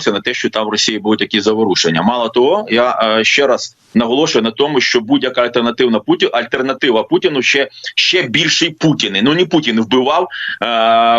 сподівався на те, що там в Росії будуть якісь заворушення. Мало того, я е, ще раз наголошую на тому, що будь-яка альтернативна Путін, альтернатива Путіну ще ще більший Путіни. Ну не Путін вбивав е,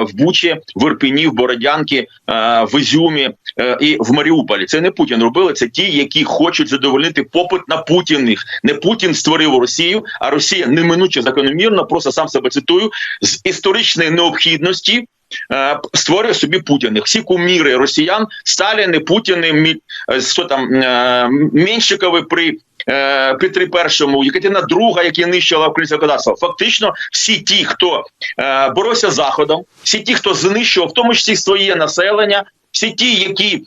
в Бучі, в Ірпіні, в Бородянки, е, в Ізюмі е, і в Маріуполі. Це не Путін робили. Це ті, які хочуть задовольнити попит на Путіних. Не Путін створив Росію, а Росія неминуче закономірно, просто сам себе цитую з історичної необхідності. Е, створює собі Путіних. Всі куміри росіян, Сталіни, Путіни, мі, е, що там е, Меншикови при Петрі Першому, Єкатерина Друга, які нищила українське законодавство. Фактично, всі ті, хто боровся з заходом, всі ті, хто знищував, в тому числі своє населення, всі ті, які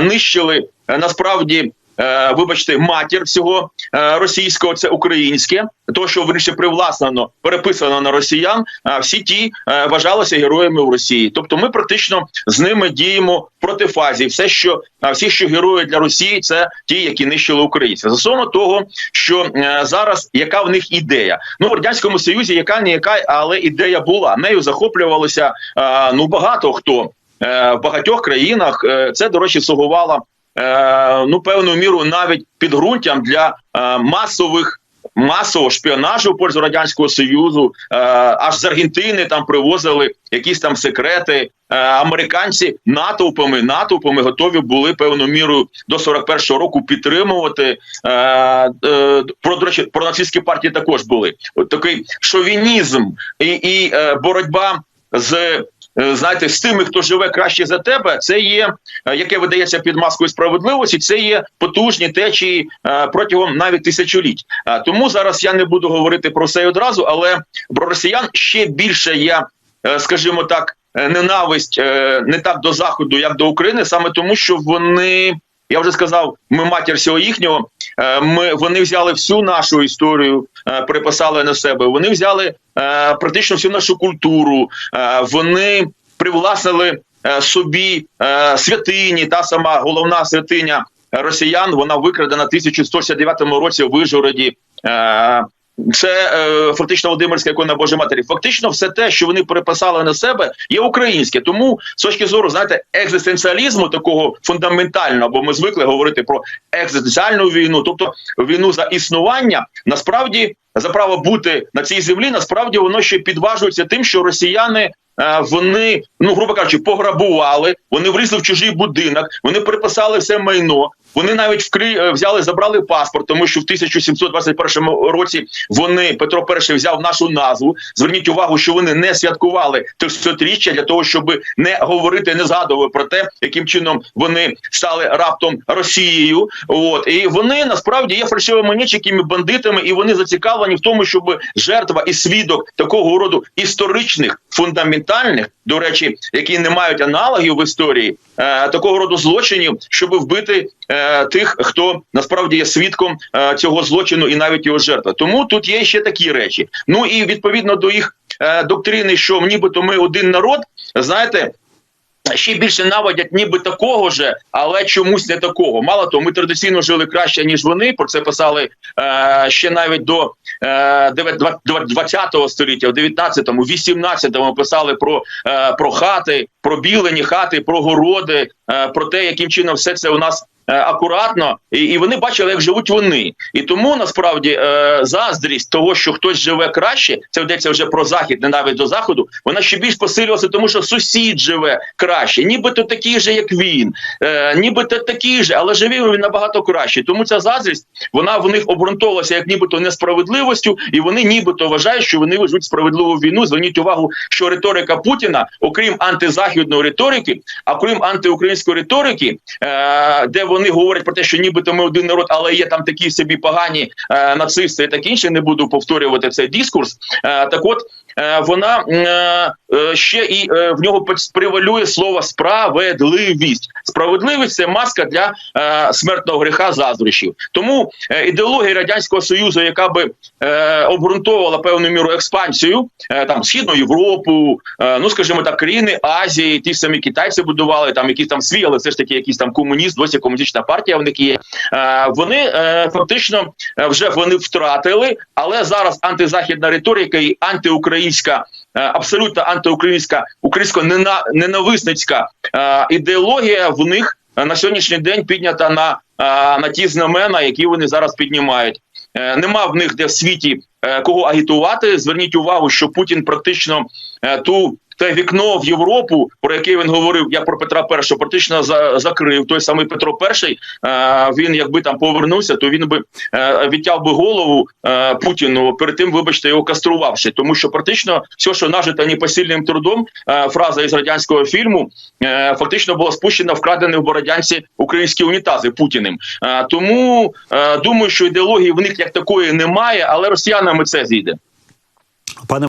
нищили насправді е, вибачте, матір всього е, російського, це українське, то що вирішив привласнено переписано на росіян. А всі ті е, вважалися героями в Росії. Тобто, ми практично з ними діємо в протифазі. Все, що всі, що герої для Росії, це ті, які нищили українців. Стосовно того, що зараз яка в них ідея? Ну в радянському союзі, яка не яка, але ідея була нею захоплювалося ну багато хто. В багатьох країнах це до речі слугувало ну певною міру навіть підґрунтям для е, масових. Масового шпіонажу в пользу радянського союзу е, аж з Аргентини там привозили якісь там секрети. Е, американці натовпами натовпами готові були певною мірою до 41-го року підтримувати. Е, е, про до речі, про нацистські партії також були От такий шовінізм і, і е, боротьба з Е, знаєте, з тими, хто живе краще за тебе, це є е, яке видається під маскою справедливості. Це є потужні течії е, протягом навіть тисячоліть. Тому зараз я не буду говорити про це одразу, але про росіян ще більше я, скажімо так, ненависть не так до заходу, як до України, саме тому, що вони. Я вже сказав, ми матір всього їхнього. Ми вони взяли всю нашу історію, приписали на себе. Вони взяли Е, практично всю нашу культуру. Е, вони привласнили е, собі святині. Та сама головна святиня росіян. Вона викрадена в 1169 році в Вижгороді. Це е, фактично Володимирська ікона Божої Матері. Фактично, все те, що вони переписали на себе, є українське. Тому з точки зору знаєте, екзистенціалізму такого фундаментального, бо ми звикли говорити про екзистенціальну війну, тобто війну за існування, насправді за право бути на цій землі, насправді воно ще підважується тим, що росіяни. Е, вони, ну грубо кажучи, пограбували, вони влізли в чужий будинок, вони приписали все майно, вони навіть вкри е, взяли, забрали паспорт, тому що в 1721 році вони Петро І взяв нашу назву. Зверніть увагу, що вони не святкували тисячоліття для того, щоб не говорити, не згадували про те, яким чином вони стали раптом Росією. От і вони насправді є фальшивими нічикими бандитами, і вони зацікавлені в тому, щоб жертва і свідок такого роду історичних фундаментальних, до речі, які не мають аналогів в історії е, такого роду злочинів, щоб вбити. Е, тих, хто насправді є свідком е, цього злочину, і навіть його жертва. Тому тут є ще такі речі. Ну і відповідно до їх доктрини, що нібито ми один народ, знаєте. Ще більше наводять, ніби такого же, але чомусь не такого. Мало того, ми традиційно жили краще ніж вони. Про це писали е, ще навіть до е, 20 століття, в 19-му, 18-му писали про е, про хати, про білені хати, про городи, е, про те, яким чином все це у нас акуратно, і і вони бачили, як живуть вони. І тому насправді е, заздрість того, що хтось живе краще, це йдеться вже про захід, не навіть до заходу. Вона ще більш посилювалася, тому що сусід живе краще, нібито такий же, як він, е, нібито такий же, але живе він набагато краще. Тому ця заздрість вона в них обґрунтовувалася як нібито несправедливостю, і вони нібито вважають, що вони везуть справедливу війну. Зверніть увагу, що риторика Путіна, окрім антизахідної риторики, а крім антиукраїнської риторики, е, де вони вони говорять про те, що нібито ми один народ, але є там такі собі погані е, нацисти і так інше. Не буду повторювати цей дискурс. Е, так, от е, вона е, е ще і в нього привалює слово справедливість. Справедливість це маска для е, смертного гріха заздрощів. Тому е, ідеологія радянського союзу, яка би е, обґрунтовувала певну міру експансію, е, там східну Європу, е, ну скажімо так, країни Азії, ті самі китайці будували там якісь там свій, але все ж таки якийсь там комуніст, досі комуністична партія в них є. Е, вони е, фактично е, вже вони втратили, але зараз антизахідна риторика і антиукраїнська. Абсолютно антиукраїнська українсько ненависницька ідеологія в них е, на сьогоднішній день піднята на, е, на ті знамена, які вони зараз піднімають. Е, Нема в них де в світі е, кого агітувати. Зверніть увагу, що Путін практично е, ту. Те вікно в Європу, про яке він говорив, я про Петра І, практично за, закрив. Той самий Петро І, е, він якби там повернувся, то він би е, відтяв би голову е, Путіну перед тим, вибачте, його каструвавши. Тому що практично все, що нажито непосильним трудом, фраза із радянського фільму, фактично була спущена вкрадені в Бородянці українські унітази Путіним. Тому думаю, що ідеології в них як такої немає, але росіянами це зійде. Пане